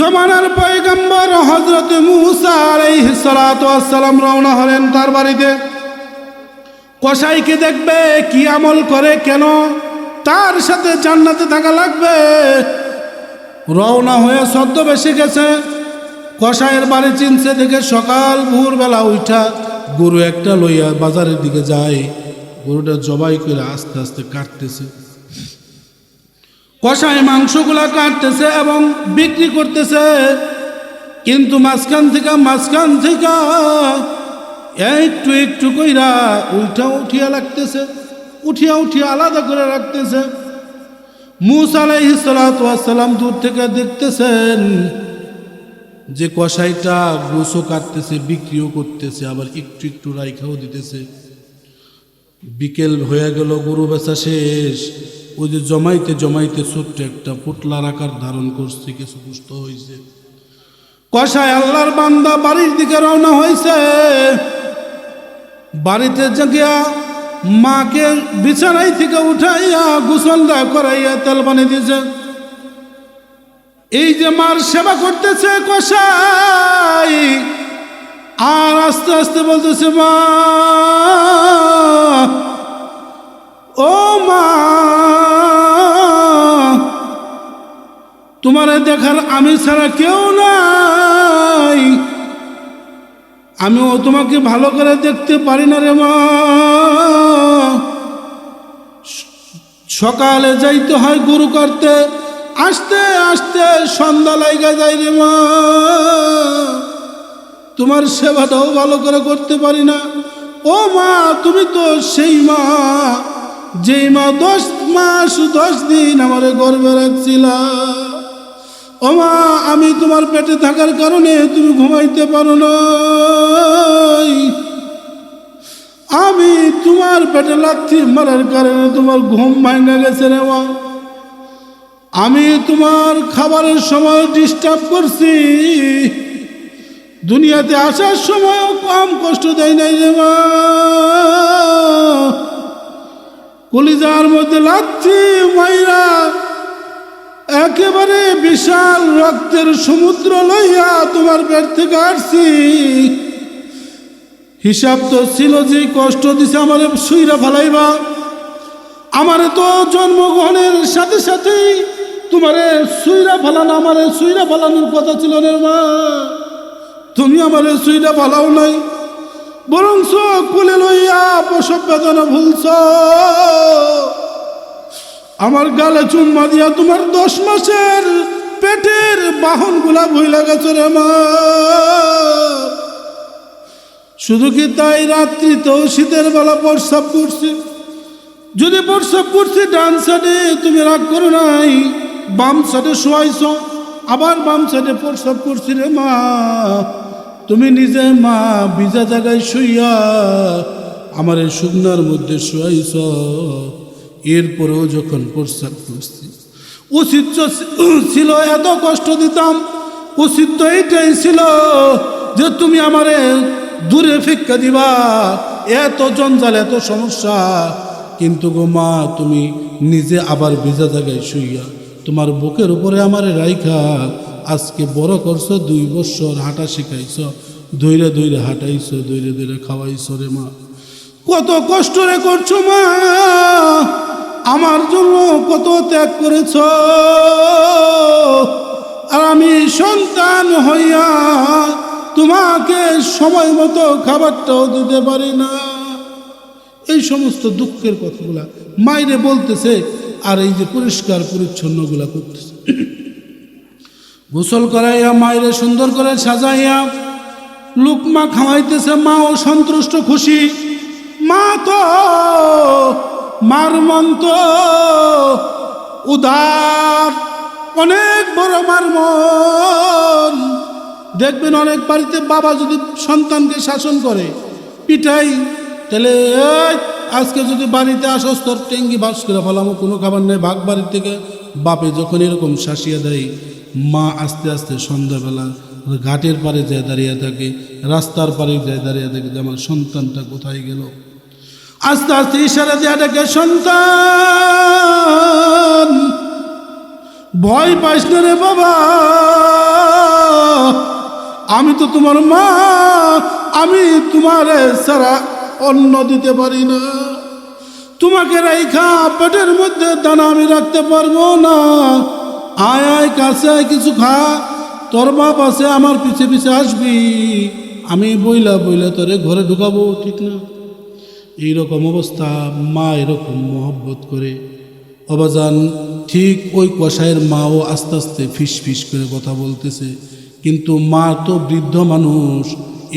জমানার পয়গম্বর হজরত মুসা সালাম রওনা হলেন তার বাড়িতে। কসাইকে দেখবে, কি আমল করে কেন? তার সাথে জান্নাতে থাকা লাগবে। রওনা হয়ে সদ্য বেশি গেছে। কসাইয়ের বাড়ি চিনছে দেখে সকাল ভোরবেলা উঠা গরু একটা লইয়া বাজারের দিকে যায়। গরুটা জবাই করে আস্তে আস্তে কাটতেছে। কষায় মাংসগুলা কাটতেছে এবং বিক্রি করতেছে। কিন্তু মাঝখান থেকে মাঝখান থেকে একটু একটু কইরা উল্টা উঠিয়া লাগতেছে, উঠিয়া উঠিয়া আলাদা করে রাখতেছে। মুসা আলাইহিসালাম দূর থেকে দেখতেছেন যে কষাইটা গোসো কাটতেছে, বিক্রিও করতেছে, আবার একটু একটু রাইখাও দিতেছে। বিকেল হয়ে গেল, গরু বেচা শেষ। ওই যে জমাইতে জমাইতে ছোট্ট একটা পুটলার আকার ধারণ করছে, কিছু সুস্থ হয়েছে কষায় আল্লাহর বান্দা বাড়ির দিকে রওনা হয়েছে বাড়িতে জাগিয়া মাকে বিছানাই থেকে উঠাইয়া গোসলটা করাইয়া তেল বানিয়ে দিয়েছে। এই যে মার সেবা করতেছে কষাই আর আস্তে আস্তে বলতেছে, মা, ও মা তোমারে দেখার আমি ছাড়া কেউ নাই। আমিও তোমাকে ভালো করে দেখতে পারি না রে মা। সকালে যাইতে হয় গুরু করতে আসতে আসতে সন্ধ্যা লাইগা যাই রে মা। তোমার সেবাটাও ভালো করে করতে পারি না। ও মা, তুমি তো সেই মা, যেই মা দশ মাস দশ দিন আমার গর্বে রাখছিলা। ও মা আমি তোমার পেটে থাকার কারণে তুমি ঘুমাইতে পারো না আমি তোমার পেটে লাথি মারার কারণে তোমার ঘুম ভাঙা গেছে রে মা। আমি তোমার খাবারের সময় ডিস্টার্ব করছি। দুনিয়াতে আসার সময়ও কম কষ্ট দেয় নাই রে মা। কলিজার মধ্যে লাচ্ছি মাইরা একেবারে বিশাল রক্তের সমুদ্র লইয়া তোমার থেকে আসছি। হিসাব তো ছিল যে কষ্ট দিছে আমারে সুইরা ফালাইবা। আমারে তো জন্মগ্রহণের সাথে সাথেই তোমারে সুইরা ফালানো, আমারে সুইরা ফালানোর কথা ছিল রে মা তুমি আমারে সুইরা ফালাও নাই বরং কোলে লইয়া প্রসব বেদনা ভুলছ। আমার গালে চুম্মা দিয়া তোমার দশ মাসের পেটের বাহনগুলা ভুইলা গেছে রে মা। শুধু কি তাই রাত্রিতেও শীতের বেলা প্রস্রাব করছি? যদি প্রস্রাব করছি, ডান সাইডে তুমি রাগ করো নাই, বাম সাইডে শোয়াইছ, আবার বাম সাইডে প্রস্রাব করছি রে মা। তুমি নিজে মা, ভিজা জায়গায় শুইয়া আমার এই শুকনার মধ্যে শুয়াইছ। এরপরেও যখন প্রস্রাব করছি, উচিত ছিল এত কষ্ট দিতাম, উচিত এইটাই ছিল যে তুমি আমারে দূরে ফিক্কা দিবা, এত জঞ্জাল, এত সমস্যা। কিন্তু গো মা, তুমি নিজে আবার ভিজা জায়গায় শুইয়া তোমার বুকের উপরে আমার রাইখা, আজকে বড় করছ, দুই বছর হাঁটা শিখাইছ দৈরে দৈরে হাঁটাইছ দৈরে দৈরে খাওয়াইছ রে মা। কত কষ্ট রে করছ মা। আমার জন্য কত ত্যাগ করেছ? আর আমি সন্তান হইয়া তোমাকে সময় মতো খাবারটাও দিতে পারি না। এই সমস্ত দুঃখের কথাগুলা মাইরে বলতেছে আর এই যে পরিষ্কার পরিচ্ছন্নগুলা করতেছে। গোসল করাইয়া মায়েরে সুন্দর করে সাজাইয়া লুকমা খাওয়াইতেছে, মা ও সন্তুষ্ট খুশি। মা তো মার মন তো উদার, অনেক বড় মার মন। দেখবেন অনেক বাড়িতে বাবা যদি সন্তানকে শাসন করে পিঠাই তাহলে আজকে যদি বাড়িতে আসস, তোর টেঙ্গি বাস করে ফেলামো কোনো খাবার নেই। ভাগ বাড়ির থেকে বাপে যখন এরকম শাসিয়ে দেয়, মা আস্তে আস্তে সন্ধ্যাবেলা ঘাটের পারে যায় দাঁড়িয়ে থাকে, রাস্তার পারে যায় দাঁড়িয়ে থাকে যে আমার সন্তানটা কোথায় গেল? আস্তে আস্তে ইশারা দেওয়া ডাকে, সন্তান, ভয় পাইস না রে বাবা। আমি তো তোমার মা, আমি তোমার সারা অন্ন দিতে পারি না। তোমাকে রেখা পেটের মধ্যে দানা আমি রাখতে পারব না। আয় আয়, কাছে আয়, কিছু খা। তোর বাপ আছে, আমার পিছে পিছে আসবি। আমি বইলা বইলা তোরে ঘরে ঢুকাবো, ঠিক না? এইরকম অবস্থা, মা এরকম মহব্বত করে। অবাজান ঠিক ওই কষায়ের মাও আস্তে আস্তে ফিস ফিস করে কথা বলতেছে। কিন্তু মা তো বৃদ্ধ মানুষ,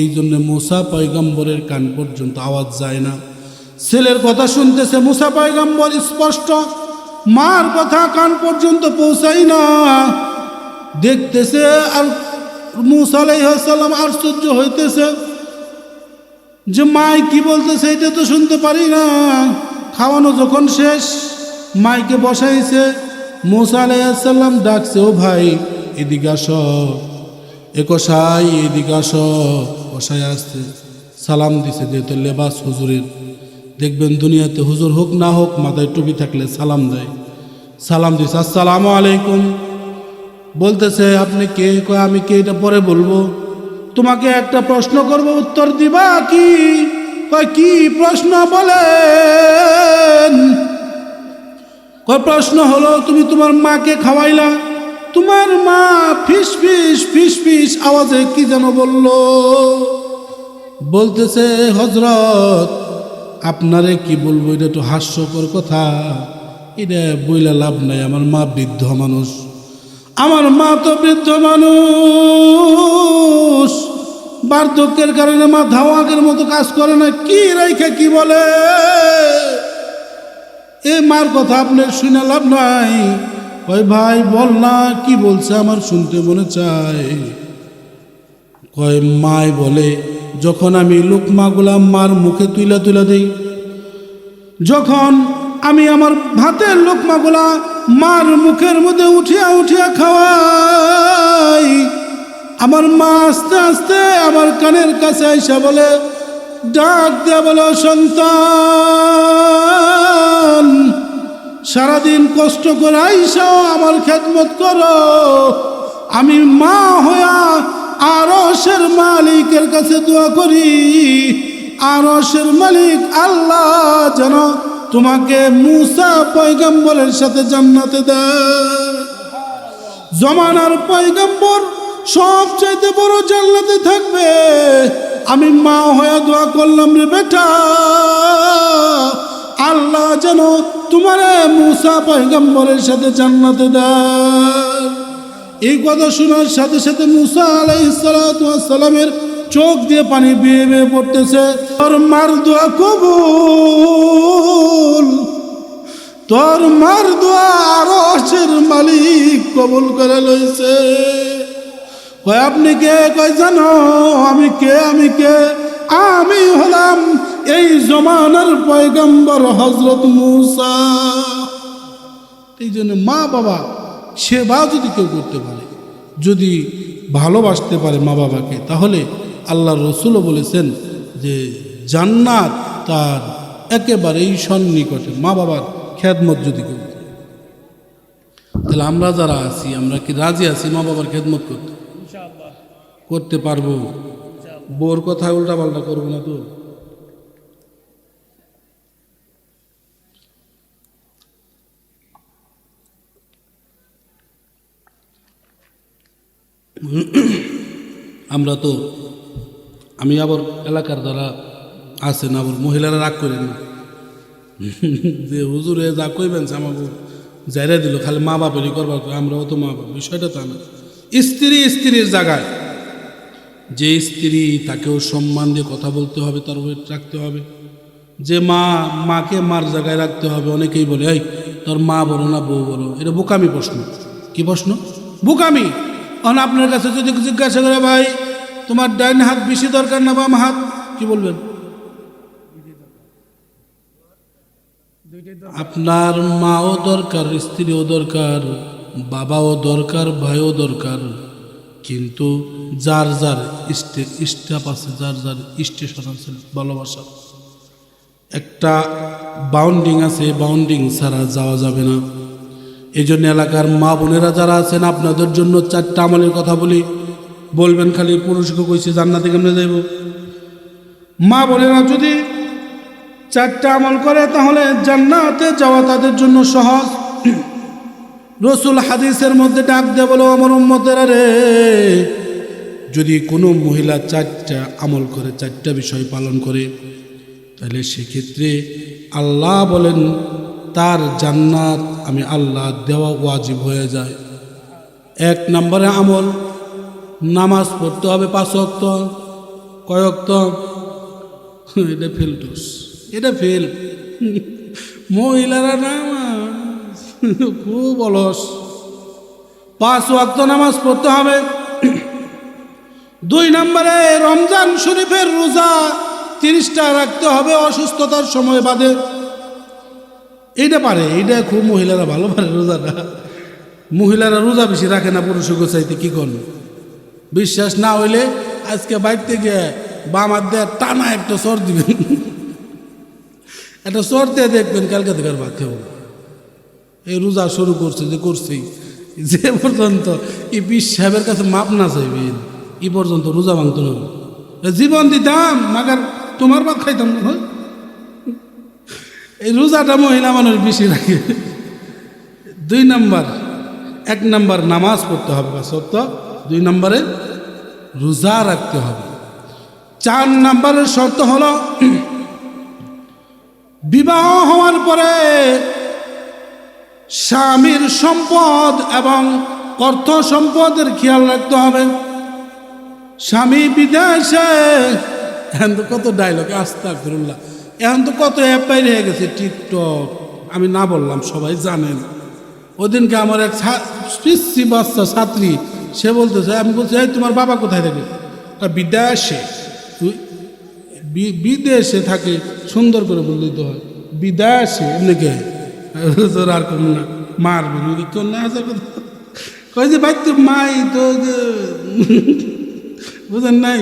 এই জন্য মুসা পয়গম্বরের কান পর্যন্ত আওয়াজ যায় না। ছেলের কথা শুনতেছে মুসা পয়গম্বর স্পষ্ট, মার কথা কান পর্যন্ত পৌঁছাই না। দেখতেছে আর মুসা আলাইসাল্লাম আশ্চর্য হইতেছে। যে মাই কি বলতেছে এটা তো শুনতে পারি না। খাওয়ানো যখন শেষ, মাইকে বসাইছে, মুসা আলাইসাল্লাম ডাকছে, ও ভাই, এদিকে আস। এ কষাই এদিকে আস। কষাই আসছে, সালাম দিছে যেহেতু লেবাস হুজুরের। দেখবেন দুনিয়াতে হুজুর হোক না হোক, মাথায় টুপি থাকলে সালাম দেয়। সালাম দিছে, আসসালামু আলাইকুম। বলতেছে, আপনি কে? কয়, আমি কে? এটা পরে বলব। তোমাকে একটা প্রশ্ন করব, উত্তর দিবা কি? কি প্রশ্ন কয়, প্রশ্ন হলো, তুমি তোমার মাকে খাওয়াইলা। তোমার মা ফিস ফিস ফিস ফিস আওয়াজে কি যেন বলল? বলতেছে হজরত আপনারে কি বলব? এটা একটু হাস্যকর কথা। এটা বইলা লাভ নাই, আমার মা বৃদ্ধ মানুষ। আমার মা তো বৃদ্ধ মানুষ। বার্ধক্যের কারণে মা ধাওয়াকের মতো কাজ করে না। কি রেখে, কি বলে? এ মার কথা আপনার শুনে লাভ নাই। ওই ভাই, বল না, কি বলছে আমার শুনতে মনে চায়? কয় মায় বলে, যখন আমি লোকমাগুলা মার মুখে তুলে তুলে দেই, যখন আমি আমার ভাতের লোকমাগুলা মার মুখের মধ্যে উঠিয়া উঠিয়া খাওয়াই। আমার মা আস্তে আস্তে আমার কানের কাছে আইসা বলে, ডাক দেয়া বলে, সন্তান, সারাদিন কষ্ট করে আইসাও আমার খেদমত করো। আমি মা হইয়া আরসের মালিকের কাছে দোয়া করি। আরসের মালিক আল্লাহ যেন তোমাকে মুসা পয়গম্বরের সাথে জান্নাতে দেয় জমানার পয়গম্বর সবচাইতে বড় জান্নাতে থাকবে। আমি মা হয়ে দোয়া করলাম রে বেটা। আল্লাহ যেন তোমার মুসা পয়গম্বরের সাথে জান্নাতে দেয় এই কথা শোনার সাথে সাথে মুসা আলাইসালামের চোখ দিয়ে পানি বেয়ে বেয়ে পড়তেছে। তোর মার দোয়া কবুল, তোর মার দোয়া আরশের মালিক কবুল করে লইছে। কয়, আপনি কে? কয়, জানো, আমি কে? আমি কে? আমি হলাম এই জমানার পয়গম্বর হজরত মুসা। এই জন্য মা বাবা সেবা যদি কেউ করতে পারে, যদি ভালোবাসতে পারে মা বাবাকে, তাহলে আল্লাহ রসুলও বলেছেন যে জান্নাত তার একেবারেই সন্নিকটে মা বাবার খেদমত যদি করে। তাহলে আমরা যারা আছি আমরা কি রাজি আছি মা বাবার খেদমত করতে? করতে পারব। বোর কথা উল্টা পাল্টা করব না তো? আমরা তো আমি আবার এলাকার দ্বারা আছেন আবার মহিলারা রাগ করেন না। যে হুজুরে যা কইবেন আমাকে জায়রা দিল, খালি মা বাপেরই করবার আমরা আমরাও তো মা বাপ, বিষয়টা তা না। স্ত্রী স্ত্রীর জায়গায়, যে স্ত্রী তাকেও সম্মান দিয়ে কথা বলতে হবে, তার ওয়েট রাখতে হবে। যে মা, মাকে মার জায়গায় রাখতে হবে, অনেকেই বলে, এই, তোর মা বড় না বউ বড়? এটা বোকামি প্রশ্ন। কি প্রশ্ন? বোকামি। অন আপনার কাছে যদি জিজ্ঞাসা করে, ভাই তোমার ডাইন হাত বেশি দরকার না বাম হাত? কি বলবেন? আপনার মাও দরকার, স্ত্রীও দরকার, বাবাও দরকার, ভাইও দরকার। কিন্তু যার যার স্টাফ আছে, যার যার স্টেশন আছে, ভালোবাসা। একটা বাউন্ডিং আছে বাউন্ডিং ছাড়া যাওয়া যাবে না। এই জন্য এলাকার মা বোনেরা যারা আছেন, আপনাদের জন্য চারটা আমলের কথা বলি। বলবেন খালি, পুরুষকে কইছে জান্নাতে কেমনে যাইব? মা বলে, না, যদি চারটা আমল করে, তাহলে জান্নাতে যাওয়া তাদের জন্য সহজ। রসুল হাদিসের মধ্যে ডাক দে বলো আমার উম্মতেরা রে, যদি কোনো মহিলা চারটা আমল করে, চারটা বিষয় পালন করে, তাহলে সেক্ষেত্রে আল্লাহ বলেন, তার জান্নাত আমি আল্লাহ দেওয়া ওয়াজিব হয়ে যায়। এক নম্বরে আমল নামাজ পড়তে হবে পাঁচ অক্ত কয়ক্ত এটা ফেলটুস এটা ফেল মহিলারা নামাজ খুব অলস। পাঁচ ওয়াক্ত নামাজ পড়তে হবে। দুই নম্বরে রমজান শরীফের রোজা তিরিশটা রাখতে হবে অসুস্থতার সময় বাদে। এইটা পারে, এইটা খুব মহিলারা ভালো পারে রোজাটা। মহিলারা রোজা বেশি রাখে না পুরুষের গোছাইতে, কি করবে? বিশ্বাস না হইলে আজকে বাইরতে গিয়ে বাম হাত দিয়ে টানা একটা সর দিবেন। একটা সর দিয়ে দেখবেন কালকে থেকে আর ভাত খাব এই রোজা শুরু করছে, যে করছি, যে পর্যন্ত এই বিশ সাহেবের কাছে মাপ না চাইবেন, এই পর্যন্ত রোজা ভাঙতো না। জীবন দিতাম, মাগার তোমার ভাত খাইতাম না এই রোজাটা মহিলা মানুষ বেশি রাখে। দুই নাম্বার, এক নাম্বার নামাজ পড়তে হবে বা সত্য দুই নম্বরে রোজা রাখতে হবে। চার নম্বরের শর্ত হলো বিবাহ হওয়ার পরে স্বামীর সম্পদ এবং অর্থ সম্পদের খেয়াল রাখতে হবে। স্বামী বিদেশে, এখন তো কত ডায়লগ আস্তা ফিরুল্লাহ এখন তো কত অ্যাপ হয়ে গেছে, টিকটক। আমি না বললাম, সবাই জানেন। ওদিনকে আমার এক পিসি বাচ্চা, ছাত্রী সে বলতেছে আমি বলছি, এই তোমার বাবা কোথায় থাকে? বিদেশে। বিদেশে থাকে, সুন্দর করে বললেই তো হয়। বিদেশে? এমনি কে? তোর আর কম না। মারবে না? আসার কথা। কই যে ভাই, তোর মাই তো বুঝেন নাই?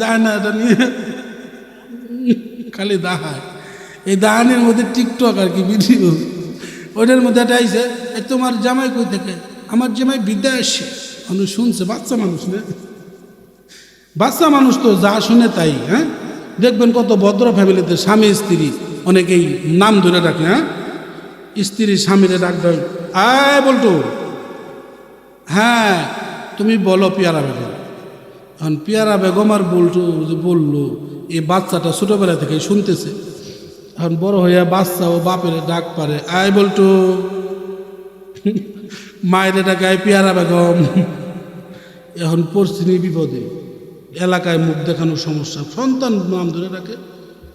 যায় না, এটা নিয়ে খালি দাহায় এই দাহানের মধ্যে টিকটক আর কি ভিডিও। ওইটার মধ্যে এটা আইসে তোমার জামাই কই থেকে? আমার জামাই বিদেশে। মানুষ শুনছে, বাচ্চা মানুষ না। বাচ্চা মানুষ তো যা শুনে তাই হ্যাঁ? দেখবেন কত ভদ্র ফ্যামিলিতে স্বামী, স্ত্রী, অনেকেই নাম ধরে রাখে হ্যাঁ? স্ত্রী, স্বামীরে ডাকবেন আয় বলতো হ্যাঁ তুমি বলো পিয়ারা বেগম। এখন পিয়ারা বেগম আর বলটু বলল এই বাচ্চাটা ছোটোবেলা থেকে শুনতেছে। এখন বড় হইয়া বাচ্চা ও বাপের ডাক পারে আয় বলটু মায়ের ডাকে আয় পেয়ারা বেগম। এখন পড়ছিনি বিপদে এলাকায় মুখ দেখানোর সমস্যা। সন্তান নাম ধরে রাখে।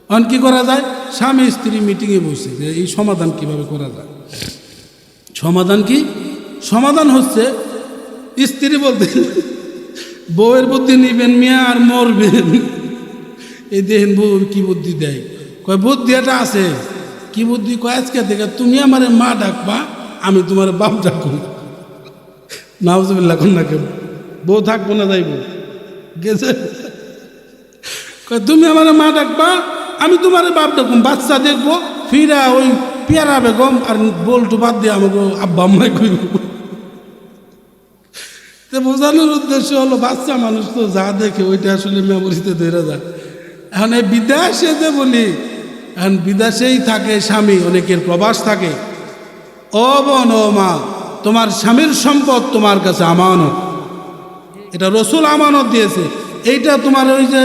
এখন কি করা যায়? স্বামী স্ত্রী মিটিংয়ে বসে যে এই সমাধান কীভাবে করা যায়? সমাধান কি? সমাধান হচ্ছে স্ত্রী বলতে বউয়ের বুদ্ধি নিবেন, মিয়া আর মরবেন। এই দেখেন বউ কি বুদ্ধি দেয়? কয়, বুদ্ধি এটা আছে। কি বুদ্ধি? কয়, আজকে থেকে তুমি আমার মা ডাকবা, আমি তোমার বাপ ডাকবো। নাউজুবিল্লাহ, কন্যা কেউ বউ থাকব না যাইব। গেছে। তুমি আমার মা ডাকবা, আমি তোমার বাপ ডাকুম। বাচ্চা দেখব, ফিরা ওই পেয়ারা বেগম আর বলটু বাদ দিয়ে আমাকে আব্বা আম্মাই কইব। তো বোঝানোর উদ্দেশ্য হলো, বাচ্চা মানুষ তো যা দেখে ওইটা আসলে মেমোরিতে ধরে যায়। এখন এই বিদেশে যে বলি, এখন বিদেশেই থাকে স্বামী, অনেকের প্রবাস থাকে। ও বোন, ও মা তোমার স্বামীর সম্পদ তোমার কাছে আমানত। এটা রসুল আমানত দিয়েছে। এইটা তোমার ওই যে,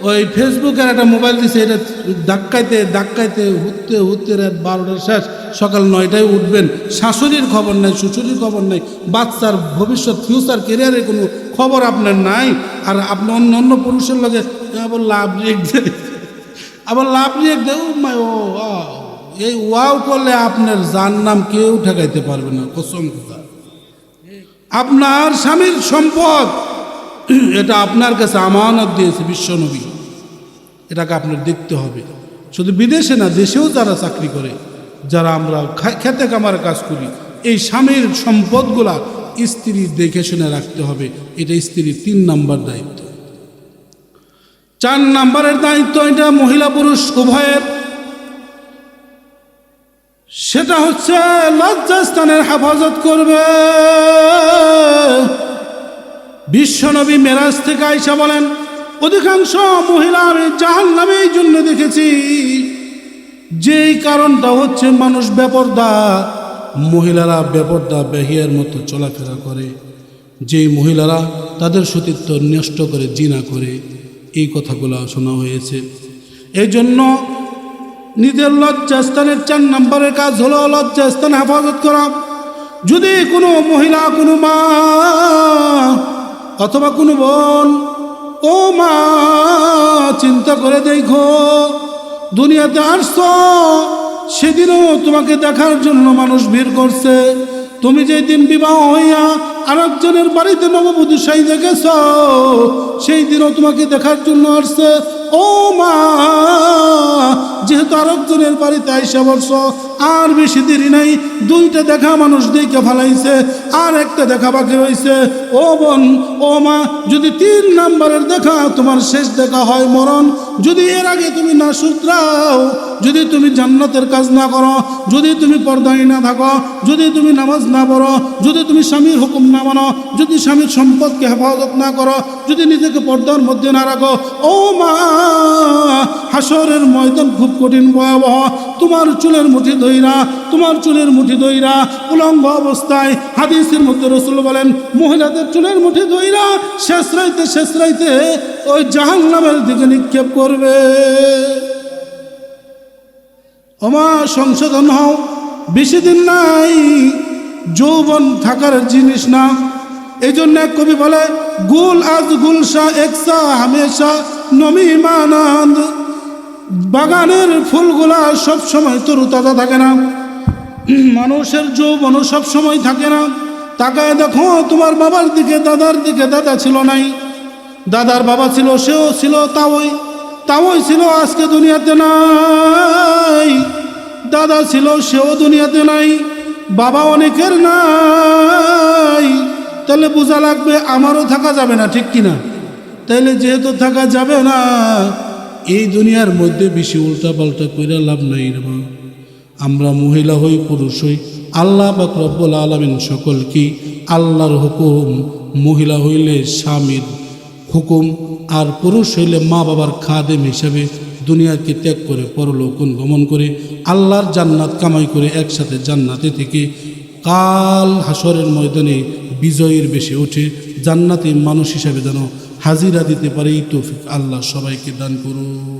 ওই ফেসবুকের একটা মোবাইল দিয়েছে এটা ধাক্কাইতে ধাক্কাইতে, হুততে হুততে রাত বারোটার শেষ, সকাল নয়টায় উঠবেন। শাশুড়ির খবর নেই, শ্বশুরির খবর নেই, বাচ্চার ভবিষ্যৎ ফিউচার কেরিয়ারের কোনো খবর আপনার নাই। আর আপনি অন্য অন্য পুরুষের লগে আবার লাভ রেখ দেয়। আবার লাভ রেখ দেয় ও ও। এই ওয়াও করলে আপনার যার নাম কেউ ঠেকাইতে পারবে না, কসম কথা। আপনার স্বামীর সম্পদ, এটা আপনার কাছে আমানত দিয়েছে বিশ্বনবী এটাকে আপনার দেখতে হবে। শুধু বিদেশে না, দেশেও যারা চাকরি করে, যারা আমরা খেতে কামার কাজ করি, এই স্বামীর সম্পদগুলা স্ত্রী দেখে শুনে রাখতে হবে। এটা স্ত্রীর তিন নাম্বার দায়িত্ব। চার নাম্বারের দায়িত্ব এটা মহিলা পুরুষ উভয়ের। সেটা হচ্ছে লজ্জাস্থানের হেফাজত করবে। বিশ্বনবী মেরাজ থেকে আইসা বলেন, অধিকাংশ মহিলা আমি জাহান নামে এই জন্য দেখেছি। যেই কারণটা হচ্ছে মানুষ বেপর্দা, মহিলারা বেপর্দা, বেহিয়ার মতো চলাফেরা করে। যেই মহিলারা তাদের সতীত্ব নষ্ট করে, জিনা করে, এই কথাগুলো শোনা হয়েছে। এই জন্য নিজের লজ্জাস্থানের চার নম্বরের কাজ হলো লজ্জাস্থান হেফাজত করা। যদি কোনো মহিলা, কোনো মা অথবা কোনো বোন ও মা চিন্তা করে দেখো, দুনিয়াতে আসছ, সেদিনও তোমাকে দেখার জন্য মানুষ ভিড় করছে। তুমি যে দিন বিবাহ হইয়া আর আরেকজনের বাড়িতে নববধূ সাই দেখেছ, সেই দিনও তোমাকে দেখার জন্য আসছে। ও মা যেহেতু আরেকজনের বাড়িতে আইসা বর্ষ আর বেশি দেরি নাই, দুইটা দেখা মানুষ দেখে ফালাইছে, আর একটা দেখা বাকি হয়েছে ও বোন, ও মা, যদি তিন নাম্বারের দেখা তোমার শেষ দেখা হয় মরণ, যদি এর আগে তুমি না সুতরাও যদি তুমি জান্নাতের কাজ না করো, যদি তুমি পর্দায় না থাকো, যদি তুমি নামাজ না পড়ো, যদি তুমি স্বামীর হুকুম না মানো, যদি স্বামীর সম্পদকে হেফাজত না করো, যদি নিজেকে পর্দার মধ্যে না রাখো, ও মা হাসরের ময়দান খুব কঠিন, ভয়াবহ। তোমার চুলের মুঠি দইরা, তোমার চুলের মুঠি দইরা, উলঙ্গ অবস্থায় হাদিসের মধ্যে রসুল বলেন, মহিলাদের চুলের মুঠি দইরা শেষ রাইতে শেষ রাইতে ওই জাহান্নামের দিকে নিক্ষেপ করবে। ওমা সংশোধন হও, বেশি দিন নাই, যৌবন থাকার জিনিস না। এই জন্য এক কবি বলে, গুল আজ গুলশা, একসা হামেশা নমি মানন্দ বাগানের ফুলগুলা সব সময় তরু তাজা থাকে না। মানুষের যৌবনও সব সময় থাকে না। তাকায় দেখো, তোমার বাবার দিকে, দাদার দিকে দাদা ছিল নাই। দাদার বাবা ছিল, সেও ছিল তাওই। তাওই ছিল আজকে দুনিয়াতে নাই। দাদা ছিল, সেও দুনিয়াতে নাই। বাবা অনেকের নাই। তাহলে বোঝা লাগবে আমারও থাকা যাবে না, ঠিক কিনা? তাইলে যেহেতু থাকা যাবে না এই দুনিয়ার মধ্যে বেশি উল্টা পাল্টা করে লাভ নাই রে। আমরা মহিলা হই, পুরুষ হই, আল্লাহ বা রব্বুল আলমিন সকলকে আল্লাহর হুকুম, মহিলা হইলে স্বামীর হুকুম আর পুরুষ হইলে মা বাবার খাদেম হিসাবে দুনিয়াকে ত্যাগ করে, পরলোকন গমন করে, আল্লাহর জান্নাত কামাই করে একসাথে জান্নাতে থেকে কাল হাসরের ময়দানে বিজয়ের বেশি ওঠে জান্নাতে মানুষ হিসাবে যেন হাজিরা দিতে পারে এই তৌফিক। আল্লাহ সবাইকে দান করুন।